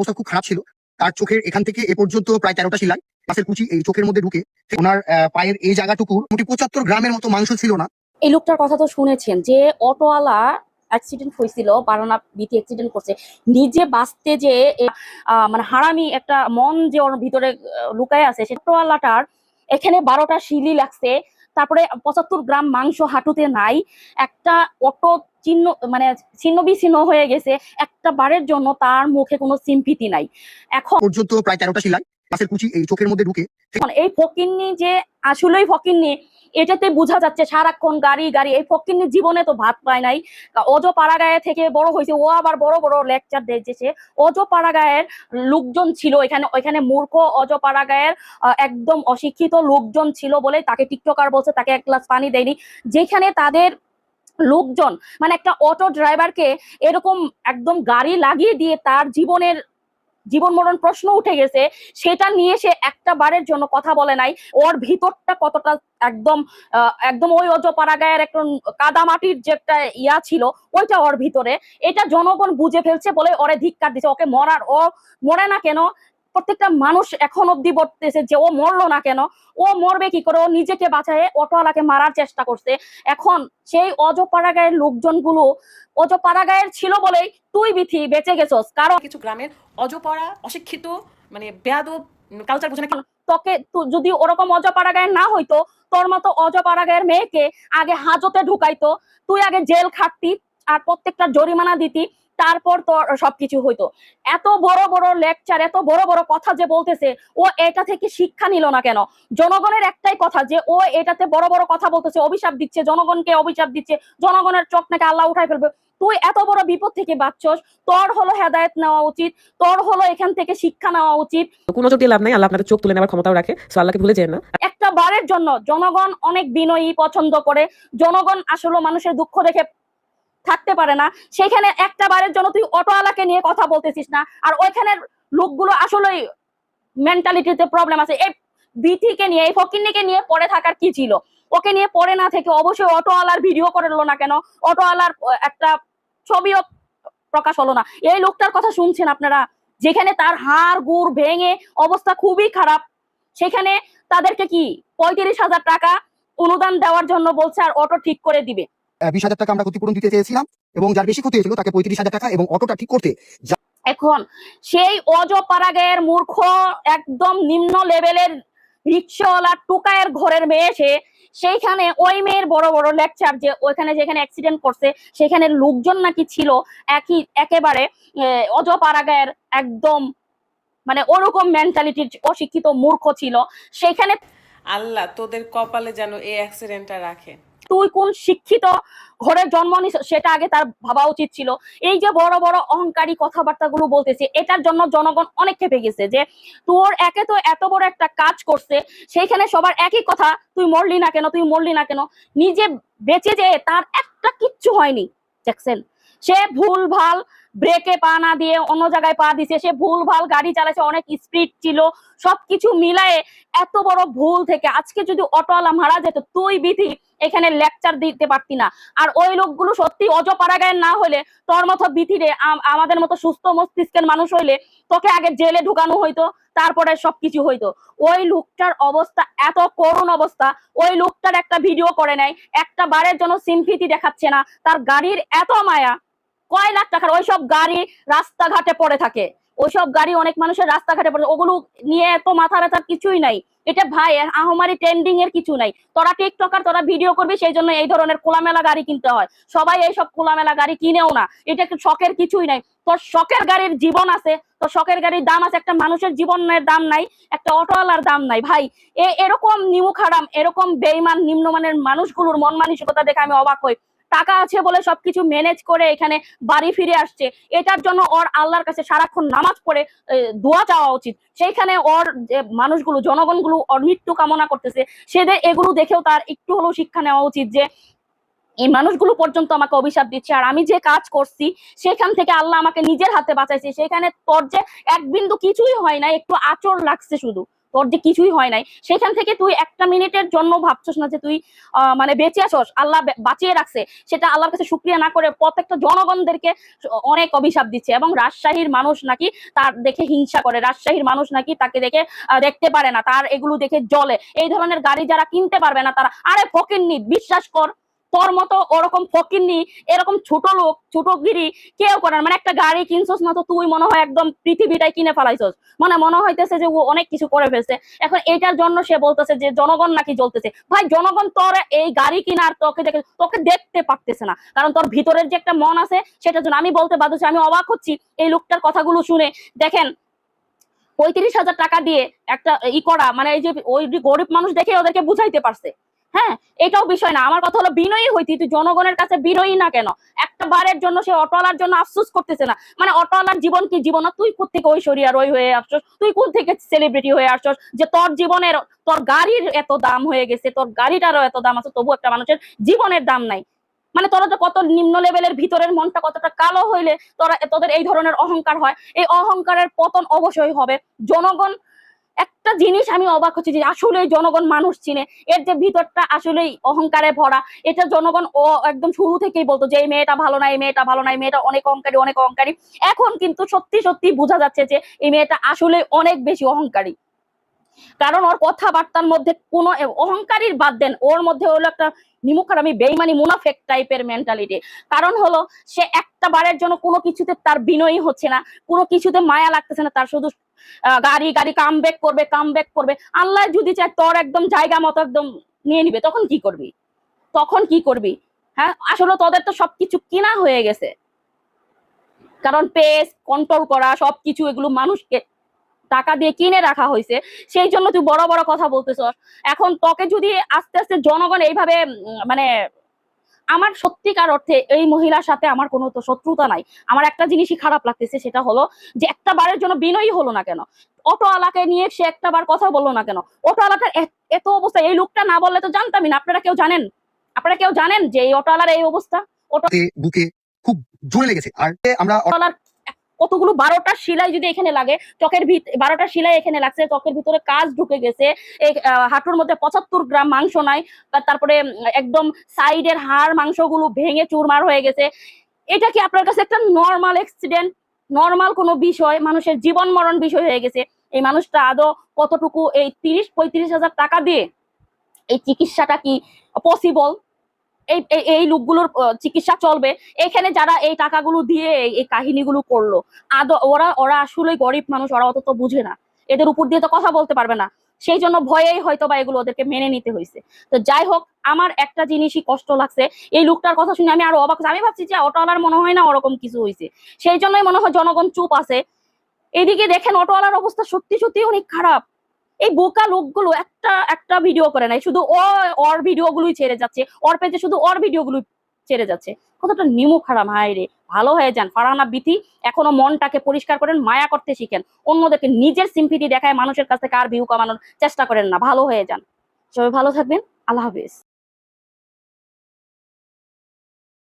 অবস্থা খুব খারাপ ছিল। তার চোখের এখান থেকে এ পর্যন্ত প্রায় তেরোটা সিলাই গাছের কুচি এই চোখের মধ্যে ঢুকে ওনার পায়ের এই জায়গাটুকু মোটি পঁচাত্তর গ্রামের মতো মাংস ছিল না। এই লোকটার কথা তো শুনেছেন যে অটোওয়ালা অ্যাক্সিডেন্ট হয়েছিল, বারানা বিটি অ্যাক্সিডেন্ট করছে। নিজে বাঁচতে যে মানে হারামি একটা মন যে ওর ভিতরে লুকায় আছে, সে অটোওয়ালাটার এখানে বারোটা শিলি লাগছে। তারপরে পঁচাত্তর গ্রাম মাংস হাঁটুতে নাই। একটা অটো চিহ্ন মানে ছিন্ন বিচ্ছিন্ন হয়ে গেছে। একটা বারের জন্য তার মুখে কোনো সিম্পিতি নাই। এখন পর্যন্ত প্রায় তেরোটা গাছের কুচি এই চোখের মধ্যে ঢুকে। এই ফকিন্নি যে আসলেই ফকিন্নি এটাতে বোঝা যাচ্ছে সারাক্ষণ গাড়ি গাড়ি, এই ফকিন্নি জীবনে তো ভাত পায় নাই। অজ পাড়াগায়ে থেকে বড় হয়েছে, ও আবার বড় বড় লেকচার দিয়েছে অজ পাড়াগায়ের লোকজন ছিল এখানে, ওইখানে মূর্খ অজ পাড়াগায়ের একদম অশিক্ষিত লোকজন ছিল বলে তাকে টিকটকার বলছে, তাকে এক গ্লাস পানি দেয়নি। যেখানে তাদের লোকজন মানে একটা অটো ড্রাইভারকে এরকম একদম গাড়ি লাগিয়ে দিয়ে তার জীবনের জীবন মরণ প্রশ্ন উঠে গেছে, সেটা নিয়ে সে একটা বারের জন্য কথা বলে নাই। ওর ভিতরটা কতটা একদম একদম ওই অজপাড়াগায়ের একটা কাদা মাটির যে একটা ইয়া ছিল, ওইটা ওর ভিতরে। এটা জনগণ বুঝে ফেলছে বলে ওরে ধিক্কার দিছে। ওকে মরার, ও মরে না কেন? প্রত্যেকটা মানুষ এখন অব্দি বলতেছে যে ও মরলো না কেন? ও মরবে কি করে? ও নিজেকে বাঁচায় অটোওয়ালাকে মারার চেষ্টা করছে। এখন সেই অজপাড়াগায়ের লোকজনগুলো অজপাড়াগায়ের ছিল বলেই তুই বিথি বেঁচে গেছস। কারণ কিছু গ্রামের অজপড়া অশিক্ষিত মানে বেয়াদব কালচার বোঝে না তোকে যদি ওরকম অজপাড়াগায়ের না হইতো তোর মতো অজপাড়াগায়ের মেয়েকে আগে হাজতে ঢুকাইতো তুই আগে জেল খাটতি আর প্রত্যেকটা জরিমানা দিতি তারপর তোর সবকিছু হইতো। এত বড় বড় লেকচার এত বড় বড় কথা যে বলতেছে ও এটা থেকে শিক্ষা নিল না কেন? জনগণের একটাই কথা যে ও এটাতে বড় বড় কথা বলতেছে অভিশাপ দিচ্ছে জনগণকে অভিশাপ দিচ্ছে জনগণের চোখ নাকি আল্লাহ উঠাই ফেলবে। তুই এত বড় বিপদ থেকে বাঁচছস তোর হলো হেদায়েত নেওয়া উচিত তোর হলো এখান থেকে শিক্ষা নেওয়া উচিত। কোনো নজর দিয়ে লাভ নাই আল্লাহ আপনাদের চোখ তুলে নেওয়ার ক্ষমতাও রাখে সো আল্লাহকে ভুলে যেন না। একটা বারের জন্য জনগণ অনেক বিনয়ী পছন্দ করে জনগণ আসলে মানুষের দুঃখ দেখে থাকতে পারে না। সেখানে একটা বারের জন্য তুই অটোওয়ালাকে নিয়ে কথা বলতেছিস না। আর ওইখানের লোকগুলো আসলেই মেন্টালিটিতে প্রবলেম আছে। এই বিথিকে নিয়ে, এই ফকিন্নিকে নিয়ে পড়ে থাকার কি ছিল? ওকে নিয়ে পড়ে না থেকে অবশ্যই অটোওয়ালার ভিডিও করল না কেন? অটোওয়ালার একটা ছবিও প্রকাশ হলো না। এই লোকটার কথা শুনছেন আপনারা? যেখানে তার হাড়, গুড় ভেঙে অবস্থা খুবই খারাপ। সেখানে তাদেরকে কি পঁয়ত্রিশ হাজার টাকা অনুদান দেওয়ার জন্য বলছে আর অটো ঠিক করে দিবে? বিশ হাজার টাকা আমরা ক্ষতিপূরণ দিতে চেয়েছিলাম এবং যার বেশি ক্ষতি হয়েছিল তাকে পঁয়ত্রিশ হাজার টাকা এবং অটোটা ঠিক করতে এখন সেই অজপাড়াগায়ের মূর্খ একদম নিম্ন লেভেলের রিক্সাওয়ালা টুকায়ের ঘরের মেয়ে সে সেইখানে ওই মেয়ের বড় বড় লেকচার যে ওইখানে যেখানে অ্যাক্সিডেন্ট করছে সেখানে লোকজন নাকি ছিল একই একেবারে আহ, অজপাড়াগায়ের একদম মানে ওরকম মেন্টালিটির অশিক্ষিত মূর্খ ছিল সেখানে আল্লাহ তোদের কপালে যেন এই অ্যাক্সিডেন্টটা রাখে। তুই কোন শিক্ষিত ঘরে জন্ম নিস সেটা আগে তার ভাবা উচিত ছিল। এই যে বড় বড় অহংকারী কথাবার্তা গুলো বলতেছে, এটার জন্য জনগণ অনেক খেপে গেছে যে, তোর একে তো এত বড় একটা কাজ করছে, সেইখানে সবার একই কথা, তুই মরলি না কেন, তুই মরলি না কেন? নিজে বেঁচে যে তার একটা কিচ্ছু হয়নি, দেখছেন? সে ভুল ভালো ব্রেকে পা না দিয়ে অন্য জায়গায় পা দিছে। সে ভুল ভালো গাড়ি চালাচ্ছে, অনেক স্পিড ছিল। সবকিছু মিলায়ে এত বড় ভুল থেকে আজকে যদি অটোওয়ালা মারা যেত, তুই বিধি এখানে লেকচার দিতে পারতি না। আর ওই লোকগুলো সত্যি অজপাড়াগায়ের না হলে, তোর মতো আম- আমাদের মতো সুস্থ মস্তিষ্কের মানুষ হইলে তোকে আগে জেলে ঢুকানো হইতো, তারপরে সবকিছু হইতো। ওই লোকটার অবস্থা, এত করুণ অবস্থা, ওই লোকটার একটা ভিডিও করে নেয় একটা বারের জন্য সিম্পিতি দেখাচ্ছে না, তার গাড়ির এত মায়া। কয় লাখ টাকার ওইসব গাড়ি রাস্তাঘাটে পড়ে থাকে? ওইসব গাড়ি অনেক মানুষের রাস্তাঘাটে পড়ে ওগুলো নিয়ে এত মাথা ব্যথার কিছুই নাই। এটা ভাই, আহমারি ট্রেন্ডিং এর কিছু নাই। তোরা টিকটকার, তোরা ভিডিও করবি, সেই জন্য এই ধরনের খোলামেলা গাড়ি কিনতে হয়। সবাই এইসব খোলামেলা গাড়ি কিনেও না। এটা একটু শখের কিছুই নাই। তোর শখের গাড়ির জীবন আছে, তোর শখের গাড়ির দাম আছে। একটা মানুষের জীবনের দাম নাই, একটা অটোওয়ালার দাম নাই। ভাই এরকম নিমু খারাম এরকম বেইমান নিম্নমানের মানুষগুলোর মন মানসিকতা দেখে আমি অবাক হই। টাকা আছে বলে সবকিছু ম্যানেজ করে এখানে বাড়ি ফিরে আসছে। এটার জন্য ওর আল্লাহর কাছে সারাক্ষণ নামাজ পড়ে দোয়া চাওয়া উচিত। সেইখানে ওর যে মানুষগুলো, জনগণগুলো ওর মৃত্যু কামনা করতেছে, সেদের এগুলো দেখেও তার একটু হলেও শিক্ষা নেওয়া উচিত যে, এই মানুষগুলো পর্যন্ত আমাকে অভিশাপ দিচ্ছে আর আমি যে কাজ করছি, সেখান থেকে আল্লাহ আমাকে নিজের হাতে বাঁচাইছে। সেখানে তোর যে এক বিন্দু কিছুই হয় না, একটু আচর লাগছে শুধু। তোর যে কিছুই হয় নাই, সেখান থেকে তুই একটা মিনিটের জন্য ভাবছস না যে তুই মানে বেঁচে আসস আল্লাহ বাঁচিয়ে রাখছে, সেটা আল্লাহর কাছে শুক্রিয়া না করে প্রত্যেকটা জনগণদেরকে অনেক অভিশাপ দিচ্ছে এবং রাজশাহীর মানুষ নাকি তার দেখে হিংসা করে, রাজশাহীর মানুষ নাকি তাকে দেখে দেখতে পারে না, তার এগুলো দেখে জ্বলে। এই ধরনের গাড়ি যারা কিনতে পারবে না তারা, আরে ফকিরনি বিশ্বাস কর তোর মতো ওরকম ফকিরনি এরকম ছোট লোক, ছোট গিরি কেউ করে। মানে একটা গাড়ি কিনছস না তো তুই মনে হয় একদম পৃথিবীটাই কিনে ফেলাইছস। মানে মনে হইতেছে যে ও অনেক কিছু করে ফেলছে। এখন এটার জন্য সে বলতেছে যে জনগণ নাকি জ্বলতেছে। ভাই, জনগণ তোর এই গাড়ি কিনার তোকে দেখে তোকে দেখতে পারতেছে না। কারণ তোর ভিতরের যে একটা মন আছে, সেটার জন্য আমি বলতে বাধ্য আমি অবাক হচ্ছি এই লোকটার কথাগুলো শুনে। দেখেন, পঁয়ত্রিশ হাজার টাকা দিয়ে একটা ই করা মানে এই যে ওই গরিব মানুষ দেখে ওদেরকে বুঝাইতে পারছে। হ্যাঁ এটাও বিষয় না। আমার কথা হলো বিনয়ী হইতি তুই জনগণের কাছে বিনয়ী না কেন? একটা বারের জন্য সে অটোয়ালার জন্য আফসোস করতেছে না। মানে অটোয়ালার জীবন কি জীবন? তুই কোথেকে ঐশ্বরিয়ার ওই হয়ে আসছস? তুই কোন থেকে সেলিব্রিটি হয়ে আসছস? যে তোর জীবনের, তোর গাড়ির এত দাম হয়ে গেছে, তোর গাড়িটারও এত দাম আছে, তবু একটা মানুষের জীবনের দাম নাই। মানে তোরা তো কত নিম্ন লেভেলের ভিতরের মনটা কতটা কালো হইলে তোরা, তোদের এই ধরনের অহংকার হয়। এই অহংকারের পতন অবশ্যই হবে। জনগণ একটা জিনিস আমি অবাক হচ্ছি যে আসলে জনগণ মানুষ চিনে। এর যে ভিতরটা আসলেই অহংকারে ভরা। এটা জনগণ ও একদম শুরু থেকেই বলতো যে, এই মেয়েটা ভালো না, এই মেয়েটা ভালো না, এই মেয়েটা অনেক অহংকারী অনেক অহংকারী। এখন কিন্তু সত্যি সত্যি বোঝা যাচ্ছে যে, এই মেয়েটা আসলে অনেক বেশি অহংকারী। কারণ ওর কথাবার্তার মধ্যে কোনো অহংকারীর বাদ দেন। ওর মধ্যে হলো একটা নিমুখার আমি বেইমানি, মুনাফেক টাইপের মেন্টালিটি কারণ হলো, সে একটা বারের জন্য কোনো কিছুতে তার বিনয়ী হচ্ছে না, কোনো কিছুতে মায়া লাগতেছে না, তার শুধু গাড়ি গাড়ি কাম ব্যাক করবে কাম ব্যাক করবে। আল্লাহ যদি চায়, তোর একদম জায়গা মতো একদম নিয়ে নিবে, তখন কি করবি? তখন কি করবি? হ্যাঁ আসলে তোদের তো সবকিছু কিনা হয়ে গেছে। কারণ পেস কন্ট্রোল করা, সবকিছু এগুলো মানুষকে টাকা দিয়ে কিনে রাখা হয়েছে সেই জন্য তুই বড় বড় কথা বলতেছ এখন তোকে যদি আস্তে আস্তে জনগণ এইভাবে মানে আমার সত্যিকার অর্থে এই মহিলার সাথে আমার কোনো তো শত্রুতা নাই। আমার একটা জিনিসই খারাপ লাগতেছে সেটা হলো যে একটা বারের জন্য বিনয়ী হলো না কেন? অটোওয়ালাকে নিয়ে সে একটা বার কথা বলল না কেন? অটোওয়ালাটার এত- অবস্থা এই লোকটা না বললে তো জানতামই না। আপনারা কেউ জানেন? আপনারা কেউ জানেন যে এই অটোওয়ালার এই অবস্থা? হাতে, বুকে খুব জোরে লেগেছে। আর আমরা অটোওয়ালার কতগুলো বারোটা সিলাই যদি এখানে লাগে চকের ভিত বারোটা সিলাই এখানে লাগছে চকের ভিতরে কাজ ঢুকে গেছে। হাঁটুর মধ্যে পঁচাত্তর গ্রাম মাংস নাই তারপরে একদম সাইডের হাড় মাংসগুলো ভেঙে চুরমার হয়ে গেছে। এটা কি আপনার কাছে একটা নর্মাল অ্যাক্সিডেন্ট নর্মাল কোনো বিষয়? মানুষের জীবন মরণ বিষয় হয়ে গেছে। এই মানুষটা আদৌ কতটুকু এই তিরিশ, পঁয়ত্রিশ হাজার টাকা দিয়ে এই চিকিৎসাটা কি পসিবল এই, এই- লোকগুলোর চিকিৎসা চলবে। এখানে যারা এই টাকাগুলো দিয়ে এই- কাহিনীগুলো করল, আদ ওরা ওরা আসলে গরিব মানুষ, ওরা অত তো বুঝে না। এদের উপর দিয়ে তো কথা বলতে পারবে না। সেই জন্য ভয়েই হয়তো বা এগুলো ওদেরকে মেনে নিতে হয়েছে তো যাই হোক, আমার একটা জিনিসই কষ্ট লাগছে। এই লোকটার কথা শুনে আমি আরও অবাক। আমি ভাবছি যে অটোওয়ালার মনে হয় না ওরকম কিছু হয়েছে সেই জন্যই মনে হয় জনগণ চুপ আছে। এদিকে দেখেন অটোওয়ালার অবস্থা সত্যি সত্যি অনেক খারাপ। এই বোকা লোকগুলো একটা একটা ভিডিও করে নাই, শুধু ও ভিডিও গুলোই ছেড়ে যাচ্ছে, ওর পেজে শুধু ওর ভিডিও গুলোই ছেড়ে যাচ্ছে। কতটা নিমু খারাপ, হায় রে, ভালো হয়ে যান, ফারানা বিথি এখনও মনটাকে পরিষ্কার করেন, মায়া করতে শিখেন। অন্যদেরকে নিজের সিম্পিটি দেখায় মানুষের কাছ থেকে আর ভিউ কমানোর চেষ্টা করেন না, ভালো হয়ে যান। সবাই ভালো থাকবেন, আল্লাহ হাফিজ।